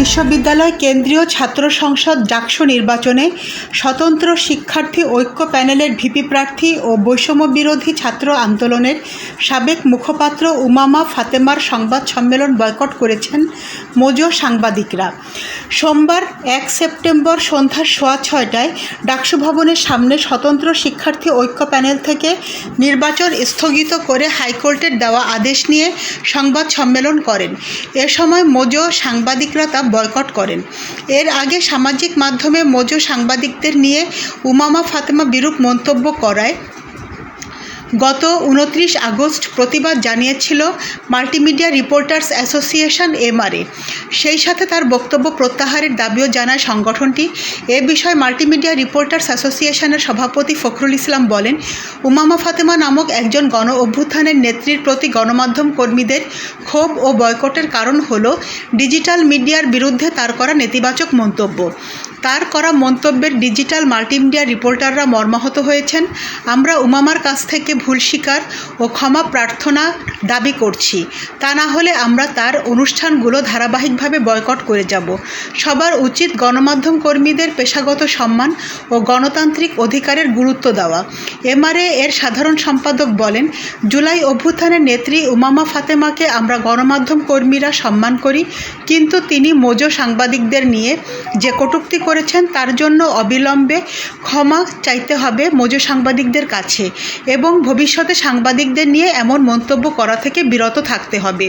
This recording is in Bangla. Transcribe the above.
বিশ্ববিদ্যালয় কেন্দ্রীয় ছাত্র সংসদ জাকসু নির্বাচনে স্বতন্ত্র শিক্ষার্থী ঐক্য প্যানেলের ভিপি প্রার্থী ও বৈষম্য বিরোধী ছাত্র আন্দোলনের সাবেক মুখপাত্র উমামা ফাতেমার সংবাদ সম্মেলন বয়কট করেছেন মোজো সাংবাদিকরা। সোমবার এক সেপ্টেম্বর সন্ধ্যা সোয়া ছয়টায় ডাকসু ভবনের সামনে স্বতন্ত্র শিক্ষার্থী ঐক্য প্যানেল থেকে নির্বাচন স্থগিত করে হাইকোর্টের দেওয়া আদেশ নিয়ে সংবাদ সম্মেলন করেন। এ সময় মোজো সাংবাদিকরা তা বয়কট করেন। এর আগে সামাজিক মাধ্যমে মজু সাংবাদিকদের নিয়ে উমামা ফাতেমা বিরূপ মন্তব্য করায় গত উনত্রিশ আগস্ট প্রতিবাদ জানিয়েছিল মাল্টিমিডিয়া রিপোর্টার্স অ্যাসোসিয়েশন এমআরএ। সেই সাথে তার বক্তব্য প্রত্যাহারের দাবিও জানায় সংগঠনটি। এ বিষয়ে মাল্টিমিডিয়া রিপোর্টার্স অ্যাসোসিয়েশনের সভাপতি ফখরুল ইসলাম বলেন, উমামা ফাতেমা নামক একজন গণ অভ্যুত্থানের নেত্রীর প্রতি গণমাধ্যম কর্মীদের ক্ষোভ ও বয়কটের কারণ হল ডিজিটাল মিডিয়ার বিরুদ্ধে তার করা নেতিবাচক মন্তব্য। তার করা মন্তব্যের ডিজিটাল মাল্টিমিডিয়া রিপোর্টাররা মর্মাহত হয়েছেন। আমরা উমামার কাছ থেকে ভুল স্বীকার ও ক্ষমা প্রার্থনা দাবি করছি। তা না হলে আমরা তার অনুষ্ঠানগুলো ধারাবাহিকভাবে বয়কট করে যাব। সবার উচিত গণমাধ্যম কর্মীদের পেশাগত সম্মান ও গণতান্ত্রিক অধিকারের গুরুত্ব দেওয়া। এমআরএ এর সাধারণ সম্পাদক বলেন, জুলাই অভ্যুত্থানের নেত্রী উমামা ফাতেমাকে আমরা গণমাধ্যম কর্মীরা সম্মান করি, কিন্তু তিনি মোজো সাংবাদিকদের নিয়ে যে কটূক্তি করেছেন তার জন্য অবিলম্বে ক্ষমা চাইতে হবে মোজো সাংবাদিকদের কাছে এবং ভবিষ্যতে সাংবাদিকদের নিয়ে এমন মন্তব্য করা থেকে বিরত থাকতে হবে।